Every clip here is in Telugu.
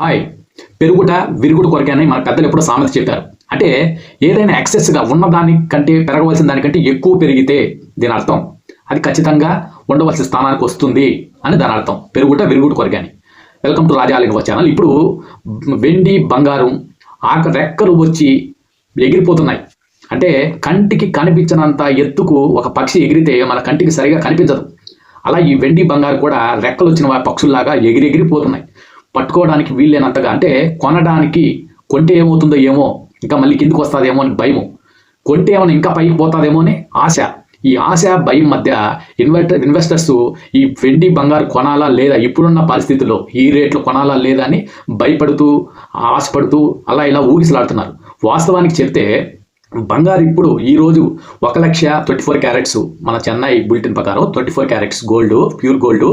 హాయ్. పెరుగుట విరుగుడు కొరకే అని మన పెద్దలు ఎప్పుడో సామెత చెప్పారు. అంటే ఏదైనా ఎక్సెస్గా ఉన్నదాని కంటే పెరగవలసిన దానికంటే ఎక్కువ పెరిగితే దీని అర్థం? అది ఖచ్చితంగా ఉండవలసిన స్థానానికి వస్తుంది అని దాని అర్థం. పెరుగుట విరుగుడు కొరకని అని. వెల్కమ్ టు రాజా ఆలినవ ఛానల్ ఇప్పుడు వెండి బంగారం ఆక రెక్కలు వచ్చి ఎగిరిపోతున్నాయి. అంటే కంటికి కనిపించినంత ఎత్తుకు ఒక పక్షి ఎగిరితే మన కంటికి సరిగా కనిపించదు. అలా ఈ వెండి బంగారు కూడా రెక్కలు వచ్చిన పక్షుల్లాగా ఎగిరి ఎగిరిపోతున్నాయి. పట్టుకోవడానికి వీల్లేనంతగా అంటే కొనడానికి కొంటే ఏమవుతుందో ఏమో ఇంకా మళ్ళీ కిందికి వస్తుందేమో అని భయం కొంటే ఏమైనా ఇంకా పైకి పోతుందేమో అని ఆశ. ఈ ఆశ భయం మధ్య ఇన్వెస్టర్ ఇన్వెస్టర్స్ ఈ వెండి బంగారు కొనాలా లేదా ఇప్పుడున్న పరిస్థితుల్లో ఈ రేట్లు కొనాలా లేదా అని భయపడుతూ ఆశపడుతూ అలా ఇలా ఊగిసలాడుతున్నారు. వాస్తవానికి చెప్తే బంగారు ఇప్పుడు ఈరోజు ఒక లక్ష ట్వంటీ ఫోర్ క్యారెట్స్ మన చెన్నై బులెటిన్ ప్రకారం twenty four carats gold pure gold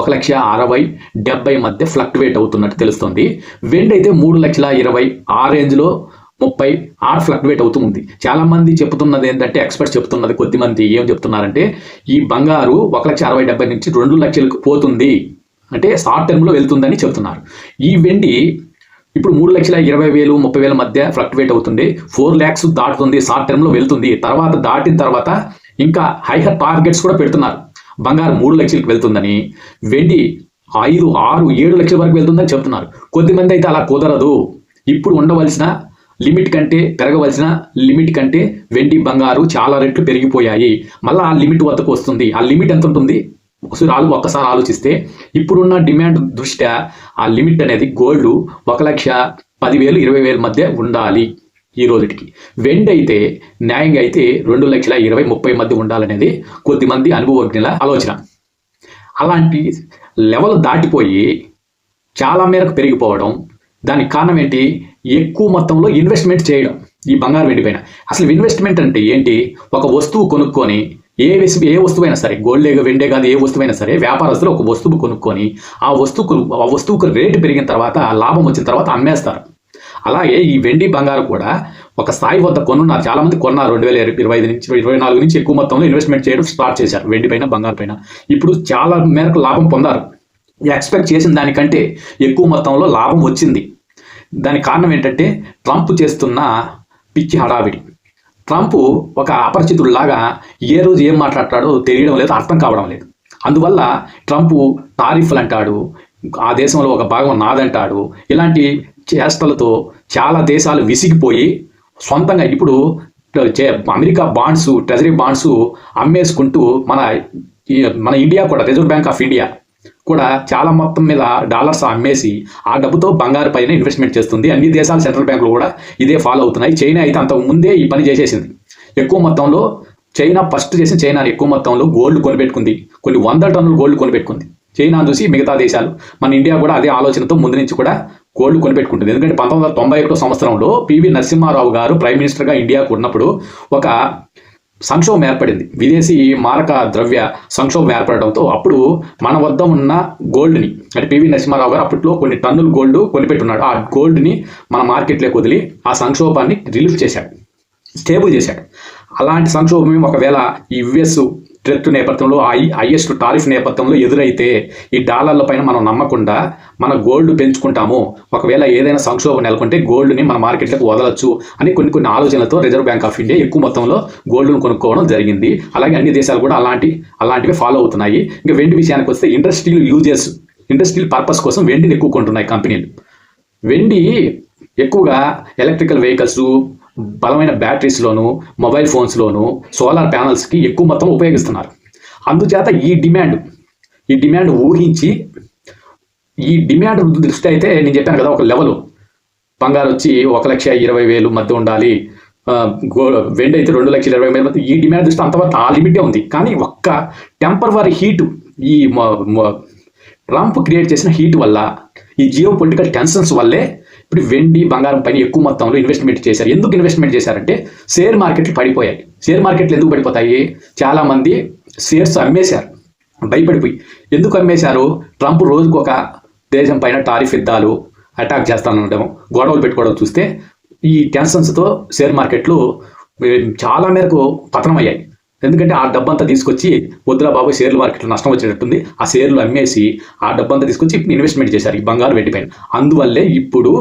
ఒక లక్ష అరవై డెబ్బై మధ్య ఫ్లక్టువేట్ అవుతున్నట్టు తెలుస్తుంది. వెండి అయితే మూడు లక్షల ఇరవై ఆ రేంజ్లో ముప్పై ఆరు ఫ్లక్టువేట్ అవుతూ ఉంది. చాలామంది చెప్తున్నది ఏంటంటే ఎక్స్పర్ట్స్ చెప్తున్నది కొద్దిమంది ఏం చెప్తున్నారంటే ఈ బంగారు ఒక లక్ష అరవై డెబ్బై నుంచి రెండు లక్షలకు పోతుంది. అంటే షార్ట్ టర్మ్లో వెళ్తుందని చెప్తున్నారు. ఈ వెండి ఇప్పుడు మూడు లక్షల ఇరవై వేలు ముప్పై వేల మధ్య ఫ్లక్టువేట్ అవుతుంది. ఫోర్ ల్యాక్స్ దాటుతుంది షార్ట్ టర్మ్లో వెళ్తుంది. తర్వాత దాటిన తర్వాత ఇంకా హైహర్ టార్గెట్స్ కూడా పెడుతున్నారు. బంగారం మూడు లక్షలకు వెళ్తుందని వెండి ఐదు ఆరు ఏడు లక్షల వరకు వెళ్తుందని చెప్తున్నారు. కొద్దిమంది అయితే అలా కుదరదు. ఇప్పుడు ఉండవలసిన లిమిట్ కంటే పెరగవలసిన లిమిట్ కంటే వెండి బంగారు చాలా రెట్లు పెరిగిపోయాయి. మళ్ళీ ఆ లిమిట్ వద్దకు వస్తుంది. ఆ లిమిట్ ఎంత ఉంటుంది? ఒకసారి ఆలో ఒక్కసారి ఆలోచిస్తే ఇప్పుడున్న డిమాండ్ దృష్ట్యా ఆ లిమిట్ అనేది గోల్డ్ ఒక లక్ష పదివేలు ఇరవై వేల మధ్య ఉండాలి ఈ రోజుటికి. వెండి అయితే న్యాయంగా అయితే రెండు లక్షల ఇరవై ముప్పై మధ్య ఉండాలనేది కొద్దిమంది అనుభవజ్ఞుల ఆలోచన. అలాంటి లెవెల్ దాటిపోయి చాలా మేరకు పెరిగిపోవడం దానికి కారణం ఏంటి? ఎక్కువ మొత్తంలో ఇన్వెస్ట్మెంట్ చేయడం ఈ బంగారు వెండి పైన. అసలు ఇన్వెస్ట్మెంట్ అంటే ఏంటి? ఒక వస్తువు కొనుక్కొని ఏ వస్తువు ఏ వస్తువైనా సరే గోల్డే వెండే కాదు ఏ వస్తువైనా సరే వ్యాపారస్తులు ఒక వస్తువు కొనుక్కొని ఆ వస్తువుకు ఆ వస్తువుకు రేటు పెరిగిన తర్వాత లాభం వచ్చిన తర్వాత అమ్మేస్తారు. అలాగే ఈ వెండి బంగారం కూడా ఒక స్థాయి వద్ద కొనున్నారు. చాలా మంది కొన్నారు. రెండు వేల ఇరవై ఐదు నుంచి ఇరవై నాలుగు నుంచి ఎక్కువ మొత్తంలో ఇన్వెస్ట్మెంట్ చేయడం స్టార్ట్ చేశారు. వెండి పైన బంగారు పైన. ఇప్పుడు చాలా మేరకు లాభం పొందారు. ఎక్స్పెక్ట్ చేసిన దానికంటే ఎక్కువ మొత్తంలో లాభం వచ్చింది. దానికి కారణం ఏంటంటే ట్రంప్ చేస్తున్న పిచ్చి హడావిడి. ట్రంప్ ఒక అపరిచితుడిలాగా ఏ రోజు ఏం మాట్లాడతాడో తెలియడం లేదు అర్థం కావడం లేదు. అందువల్ల ట్రంప్ టారిఫ్లు అంటాడు ఆ దేశంలో ఒక భాగం నాదంటాడు. ఇలాంటి చేష్టలతో చాలా దేశాలు విసిగిపోయి సొంతంగా ఇప్పుడు చే- అమెరికా బాండ్స్ ట్రెజరీ బాండ్స్ అమ్మేసుకుంటూ మన మన ఇండియా కూడా రిజర్వ్ బ్యాంక్ ఆఫ్ ఇండియా కూడా చాలా మొత్తం మీద డాలర్స్ అమ్మేసి ఆ డబ్బుతో బంగారు పైన ఇన్వెస్ట్మెంట్ చేస్తుంది. అన్ని దేశాల సెంట్రల్ బ్యాంకులు కూడా ఇదే ఫాలో అవుతున్నాయి. చైనా అయితే అంతకు ముందే ఈ పని చేసేసింది. ఎక్కువ మొత్తంలో చైనా ఫస్ట్ చేసిన చైనా ఎక్కువ మొత్తంలో గోల్డ్ కొనిపెట్టుకుంది. కొన్ని వందల టన్నులు గోల్డ్ కొనిపెట్టుకుంది. చైనా చూసి మిగతా దేశాలు మన ఇండియా కూడా అదే ఆలోచనతో ముందు నుంచి కూడా గోల్డ్ కొనిపెట్టుకుంటుంది. ఎందుకంటే పంతొమ్మిది వందల తొంభై ఒకటో సంవత్సరంలో పివి నరసింహారావు గారు ప్రైమ్ మినిస్టర్గా ఇండియాకు ఉన్నప్పుడు ఒక సంక్షోభం ఏర్పడింది. విదేశీ మారక ద్రవ్య సంక్షోభం ఏర్పడడంతో అప్పుడు మన వద్ద ఉన్న గోల్డ్ని అంటే పివి నరసింహారావు గారు అప్పట్లో కొన్ని టన్నులు గోల్డ్ కొనిపెట్టున్నాడు. ఆ గోల్డ్ని మన మార్కెట్లోకి వదిలి ఆ సంక్షోభాన్ని రిలీఫ్ చేశాడు. స్టేబుల్ చేశాడు. అలాంటి సంక్షోభం ఒకవేళ ఈ యుఎస్ స్ట్రెంత్ నేపథ్యంలో ఐ హైయెస్ట్ టారిఫ్ నేపథ్యంలో ఎదురైతే ఈ డాలర్ల పైన మనం నమ్మకుండా మన గోల్డ్ పెంచుకుంటాము. ఒకవేళ ఏదైనా సంక్షోభం నెలకొంటే గోల్డ్ని మన మార్కెట్లోకి వదలొచ్చు అని కొన్ని కొన్ని ఆలోచనలతో రిజర్వ్ బ్యాంక్ ఆఫ్ ఇండియా ఎక్కువ మొత్తంలో గోల్డ్ను కొనుక్కోవడం జరిగింది. అలాగే అన్ని దేశాలు కూడా అలాంటి అలాంటివి ఫాలో అవుతున్నాయి. ఇంకా వెండి విషయానికి వస్తే ఇండస్ట్రియల్ యూజెస్ ఇండస్ట్రియల్ పర్పస్ కోసం వెండిని ఎక్కువ కొంటున్నాయి కంపెనీలు. వెండి ఎక్కువగా ఎలక్ట్రికల్ వెహికల్స్ బలమైన బ్యాటరీస్లోను మొబైల్ ఫోన్స్లోను సోలార్ ప్యానల్స్కి ఎక్కువ మొత్తం ఉపయోగిస్తున్నారు. అందుచేత ఈ డిమాండ్ ఈ డిమాండ్ ఊహించి ఈ డిమాండ్ దృష్టి అయితే నేను చెప్పాను కదా ఒక లెవెల్. బంగారు వచ్చి ఒక లక్ష ఇరవై వేలు మధ్య ఉండాలి. గో వెండి అయితే రెండు లక్షల ఇరవై వేల మధ్య ఈ డిమాండ్ దృష్టి అంతవరకు ఆ లిమిటే ఉంది. కానీ ఒక్క టెంపరవరీ హీట్ ఈ ట్రంప్ క్రియేట్ చేసిన హీట్ వల్ల ఈ జియో పొలిటికల్ టెన్షన్స్ వల్లే ఇప్పుడు వెండి బంగారం పైన ఎక్కువ మొత్తంలో ఇన్వెస్ట్మెంట్ చేశారు. ఎందుకు ఇన్వెస్ట్మెంట్ చేశారంటే షేర్ మార్కెట్లు పడిపోయాయి. షేర్ మార్కెట్లు ఎందుకు పడిపోతాయి? చాలా మంది షేర్స్ అమ్మేశారు. భయపడిపోయి. ఎందుకు అమ్మేశారు? ట్రంప్ రోజుకు ఒక దేశం పైన టారిఫ్ యుద్ధాలు అటాక్ చేస్తానడం గొడవలు పెట్టుకోవడం చూస్తే ఈ టెన్షన్స్తో షేర్ మార్కెట్లు చాలా మేరకు పతనమయ్యాయి ఎందుకంటే ఆ డబ్బంతా తీసుకొచ్చి వద్దురా బాబు షేర్ల మార్కెట్లో నష్టం వచ్చేటట్టుంది ఆ షేర్లు అమ్మేసి ఆ డబ్బంతా తీసుకొచ్చి ఇన్వెస్ట్మెంట్ చేశారు ఈ బంగారు వెండిపైన అందువల్లే ఇప్పుడు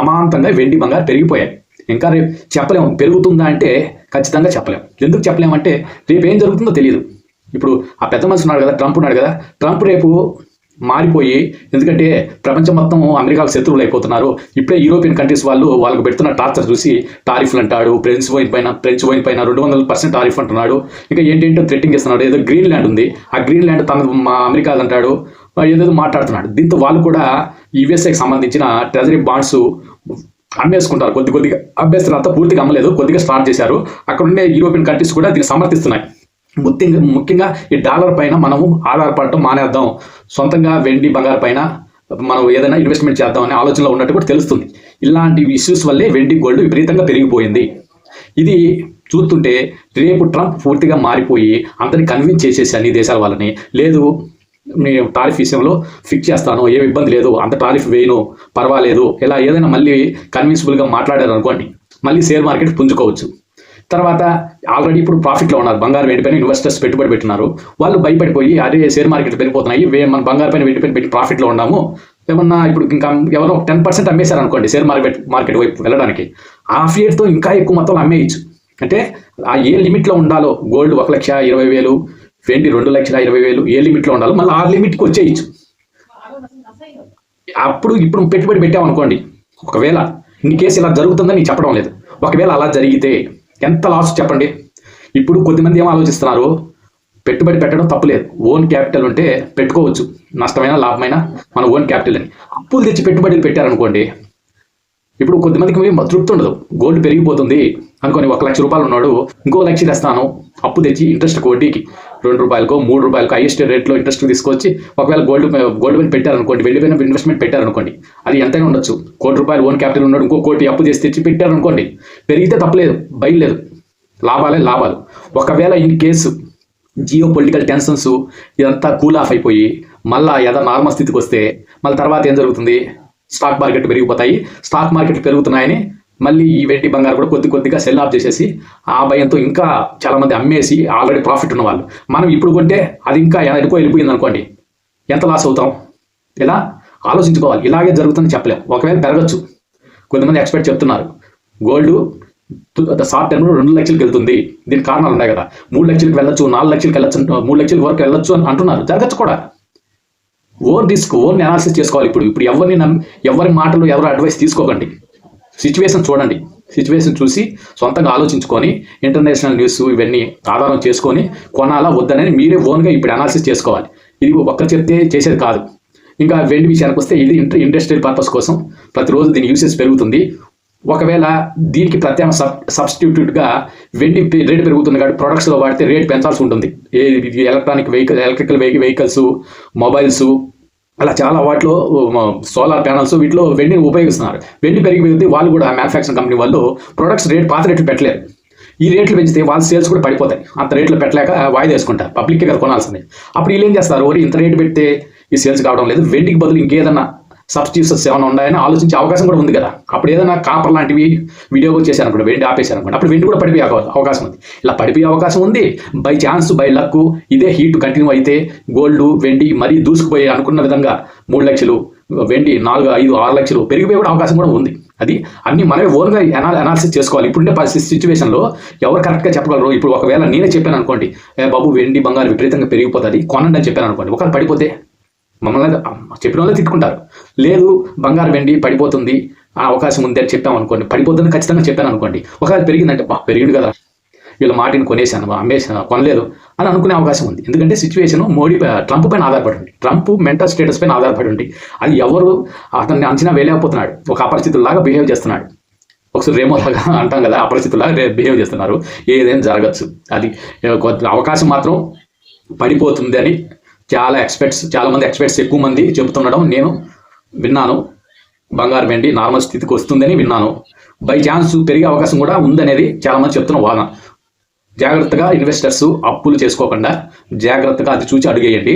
అమాంతంగా వెండి బంగారు పెరిగిపోయాయి. ఇంకా రేపు చెప్పలేము పెరుగుతుందా అంటే ఖచ్చితంగా చెప్పలేము ఎందుకు చెప్పలేమంటే రేపు ఏం జరుగుతుందో తెలియదు. ఇప్పుడు ఆ పెద్ద మనిషి ఉన్నాడు కదా ట్రంప్ ఉన్నాడు కదా. ట్రంప్ రేపు మారిపోయి ఎందుకంటే ప్రపంచం మొత్తం అమెరికాకు శత్రువులు అయిపోతున్నారు ఇప్పుడే యూరోపియన్ కంట్రీస్ వాళ్ళు వాళ్ళకు పెడుతున్న టార్చర్ చూసి టారిఫ్లు అంటాడు ఫ్రెంచ్ వైన్ పైన ఫ్రెంచ్ వైన్ పైన రెండు వందల పర్సెంట్ టారిఫ్ అంటున్నాడు. ఇంకా ఏంటంటో థ్రెట్టింగ్ ఇస్తున్నాడు ఏదో గ్రీన్ ల్యాండ్ ఉంది. ఆ గ్రీన్ ల్యాండ్ తన మా అమెరికా అంటాడు. ఏదేదో మాట్లాడుతున్నాడు. దీంతో వాళ్ళు కూడా యుఎస్ఏకి సంబంధించిన ట్రెజరీ బాండ్స్ అమ్మేసుకుంటారు. కొద్ది కొద్దిగా అమ్మేస్తున్న అంతా పూర్తిగా అమ్మలేదు. కొద్దిగా స్టార్ట్ చేశారు. అక్కడ ఉండే యూరోపియన్ కంట్రీస్ కూడా దీన్ని సమర్థిస్తున్నాయి. ముఖ్యంగా ముఖ్యంగా ఈ డాలర్ పైన మనము ఆధారపడటం మానేద్దాం. సొంతంగా వెండి బంగారు పైన మనం ఏదైనా ఇన్వెస్ట్మెంట్ చేద్దాం అనే ఆలోచనలో ఉన్నట్టు కూడా తెలుస్తుంది. ఇలాంటి ఇష్యూస్ వల్లే వెండి గోల్డ్ విపరీతంగా పెరిగిపోయింది. ఇది చూస్తుంటే రేపు ట్రంప్ పూర్తిగా మారిపోయి అందరిని కన్విన్స్ చేసేసి అన్ని దేశాల వాళ్ళని లేదు నేను టారిఫ్ విషయంలో ఫిక్స్ చేస్తాను ఏమి ఇబ్బంది లేదు అంత టారిఫ్ వేయను పర్వాలేదు ఇలా ఏదైనా మళ్ళీ కన్విన్సిబుల్గా మాట్లాడారు అనుకోండి మళ్ళీ షేర్ మార్కెట్ పుంజుకోవచ్చు. తర్వాత ఆల్రెడీ ఇప్పుడు ప్రాఫిట్లో ఉన్నారు. బంగారం వెండి ఇన్వెస్టర్స్ పెట్టుబడి పెట్టినారు. వాళ్ళు భయపడిపోయి అదే షేర్ మార్కెట్ పెరిగిపోతున్నాయి. మన బంగారం పైన వెండి పెట్టి ప్రాఫిట్లో ఉన్నాము. ఏమన్నా ఇప్పుడు ఇంకా ఎవరో టెన్ పర్సెంట్ అమ్మేశారు అనుకోండి షేర్ మార్కెట్ మార్కెట్ వైపు వెళ్ళడానికి. హాఫ్ ఇయర్తో ఇంకా ఎక్కువ మొత్తం అమ్మేయచ్చు. అంటే ఆ ఏ లిమిట్లో ఉండాలో గోల్డ్ ఒక లక్ష ఇరవై వేలు వెండి రెండు లక్షల ఇరవై వేలు ఏ లిమిట్లో ఉండాలో మళ్ళీ ఆ లిమిట్కి వచ్చేయచ్చు. అప్పుడు ఇప్పుడు పెట్టుబడి పెట్టామనుకోండి ఒకవేళ ఇన్ని కేసు ఇలా జరుగుతుందని నేను చెప్పడం లేదు. ఒకవేళ అలా జరిగితే ఎంత లాస్ చెప్పండి? ఇప్పుడు కొద్దిమంది ఏం ఆలోచిస్తున్నారు? పెట్టుబడి పెట్టడం తప్పులేదు. ఓన్ క్యాపిటల్ ఉంటే పెట్టుకోవచ్చు. నష్టమైన లాభమైన మన ఓన్ క్యాపిటల్ అని అప్పులు తెచ్చి పెట్టుబడులు పెట్టారనుకోండి ఇప్పుడు కొద్దిమందికి తృప్తి ఉండదు. గోల్డ్ పెరిగిపోతుంది. అనుకొని ఒక లక్ష రూపాయలు ఉన్నాడు ఇంకో లక్ష తెస్తాను. అప్పు తెచ్చి ఇంట్రెస్ట్ వడ్డీకి. రెండు రూపాయలకో మూడు రూపాయలకో హైయెస్ట్ రేట్లో ఇంట్రెస్ట్ తీసుకొచ్చి ఒకవేళ గోల్డ్ గోల్డ్ పైన పెట్టారనుకోండి వెళ్ళి పైన ఇన్వెస్ట్మెంట్ పెట్టారనుకోండి అది ఎంతైనా ఉండొచ్చు. కోటి రూపాయలు ఓన్ క్యాపిటల్ ఉన్నాడు ఇంకో కోటి అప్పు చేసి తెచ్చి పెట్టారనుకోండి పెరిగితే తప్పలేదు బయలులేదు లాభాలే లాభాలు. ఒకవేళ in case geopolitical tensions ఇదంతా కూల్ ఆఫ్ అయిపోయి మళ్ళా ఏదో నార్మల్ స్థితికి వస్తే మళ్ళీ తర్వాత ఏం జరుగుతుంది? స్టాక్ మార్కెట్ పెరిగిపోతాయి. స్టాక్ మార్కెట్ పెరుగుతున్నాయని మళ్ళీ ఈ వెండి బంగారు కూడా కొద్ది కొద్దిగా సెల్ ఆఫ్ చేసేసి ఆ భయంతో ఇంకా చాలామంది అమ్మేసి ఆల్రెడీ ప్రాఫిట్ ఉన్న వాళ్ళు మనం ఇప్పుడు కొంటే అది ఇంకా ఎక్కువ వెళ్ళిపోయింది అనుకోండి. ఎంత లాస్ అవుతాం? ఇలా ఆలోచించుకోవాలి. ఇలాగే జరుగుతుందని చెప్పలేం. ఒకవేళ పెరగచ్చు. కొంతమంది ఎక్స్పర్ట్ చెప్తున్నారు. గోల్డ్ షార్ట్ టర్మ్లో రెండు లక్షలకి వెళ్తుంది. దీనికి కారణాలు ఉన్నాయి కదా. మూడు లక్షలకి వెళ్ళొచ్చు నాలుగు లక్షలకు వెళ్ళొచ్చు మూడు లక్షల వరకు వెళ్ళొచ్చు అని అంటున్నారు. జరగచ్చు కూడా. ఓన్ రిస్క్ ఓన్ అనాలిసిస్ చేసుకోవాలి ఇప్పుడు. ఇప్పుడు ఎవరిని నమ్మి ఎవరి మాటలు ఎవరు అడ్వైస్ తీసుకోకండి. సిచ్యువేషన్ చూడండి. సిచ్యువేషన్ చూసి సొంతంగా ఆలోచించుకొని ఇంటర్నేషనల్ న్యూస్ ఇవన్నీ ఆధారం చేసుకొని కొనాలా వద్దనని మీరే ఓన్గా ఇప్పుడు అనాలిసిస్ చేసుకోవాలి. ఇది ఒక్కరు చెప్తే చేసేది కాదు. ఇంకా వెండి విషయానికి వస్తే ఇది ఇంటర్ ఇండస్ట్రియల్ పర్పస్ కోసం ప్రతిరోజు దీని యూసేజ్ పెరుగుతుంది. ఒకవేళ దీనికి ప్రత్యామ్న సబ్ సబ్స్టిట్యూట్గా వెండి రేట్ పెరుగుతుంది కాబట్టి ప్రొడక్ట్స్లో వాడితే రేట్ పెంచాల్సి ఉంటుంది. ఏ electronic vehicle electrical vehicle vehicles mobiles అలా చాలా వాటిలో సోలార్ ప్యానల్స్ వీటిలో వెండిని ఉపయోగిస్తున్నారు. వెండి పెరిగిపోయింది వాళ్ళు కూడా మ్యానుఫ్యాక్చరింగ్ కంపెనీ వాళ్ళు ప్రొడక్ట్స్ రేట్ పాత రేట్లు పెట్టలేరు. ఈ రేట్లు పెంచితే వాళ్ళ సేల్స్ కూడా పడిపోతాయి. అంత రేట్లు పెట్టలేక వాయిదా వేసుకుంటారు. పబ్లిక్కే కదా కొనాల్సింది. అప్పుడు వీళ్ళు ఏం చేస్తారు? "ఓరి, ఇంత రేటు పెడితే ఈ సేల్స్ కావడం లేదు. వెండికి బదులు ఇంకేదన్నా సబ్స్టిట్యూషన్స్ ఏమైనా ఉన్నాయని ఆలోచించే అవకాశం కూడా ఉంది కదా. అప్పుడు ఏదైనా కాపర్ లాంటివి వీడియో చేశాను అనుకోండి వెండి ఆపేశాను అనుకోండి అప్పుడు వెండి కూడా పడిపోయే అవకాశం ఉంది. ఇలా పడిపోయే అవకాశం ఉంది. బై ఛాన్స్ బై లక్ ఇదే హీట్ కంటిన్యూ అయితే గోల్డ్ వెండి మరీ దూసుకుపోయి అనుకున్న విధంగా మూడు లక్షలు వెండి నాలుగు ఐదు ఆరు లక్షలు పెరిగిపోయే కూడా అవకాశం కూడా ఉంది. అది అన్ని మనమే ఓన్గా అనా అనాలిసిస్ చేసుకోవాలి. ఇప్పుడుండే సిచ్యువేషన్లో ఎవరు కరెక్ట్గా చెప్పగలరు? ఇప్పుడు ఒకవేళ నేనే చెప్పాను అనుకోండి బాబు వెండి బంగారు విపరీతంగా పెరిగిపోతుంది కొనండి అని చెప్పాను అనుకోండి ఒకవేళ పడిపోతే మమ్మల్ని చెప్పిన వాళ్ళే తిట్టుకుంటారు. లేదు బంగారు వెండి పడిపోతుంది. ఆ అవకాశం ఉంది అని చెప్పాం అనుకోండి. పడిపోతుంది ఖచ్చితంగా చెప్పాను అనుకోండి. ఒకవేళ పెరిగిందంటే బా పెరిగింది కదా. వీళ్ళ మాటిని కొనేసాను అమ్మేసాను కొనలేదు అని అనుకునే అవకాశం ఉంది. ఎందుకంటే సిచ్యువేషన్ మోడీ ట్రంప్ పైన ఆధారపడి ఉంది. ట్రంప్ మెంటల్ స్టేటస్ పైన ఆధారపడి ఉంది. అది ఎవరు అతన్ని అంచనా వేయలేకపోతున్నాడు. ఒక అపరిచితుల్లాగా బిహేవ్ చేస్తున్నాడు. ఒకసారి రేమో లాగా అంటాం కదా అపరిచితులాగా బిహేవ్ చేస్తున్నారు. ఏదైనా జరగచ్చు. అది అవకాశం మాత్రం పడిపోతుంది అని చాలా ఎక్స్పర్ట్స్ చాలా మంది ఎక్స్పర్ట్స్ ఎక్కువ మంది చెబుతుండడం నేను విన్నాను. బంగారం వెండి నార్మల్ స్థితికి వస్తుందని విన్నాను. బై ఛాన్స్ పెరిగే అవకాశం కూడా ఉందనేది చాలా మంది చెప్తున్న వాదన. జాగ్రత్తగా ఇన్వెస్టర్స్ అప్పులు చేసుకోకుండా జాగ్రత్తగా అది చూసి అడుగేయండి.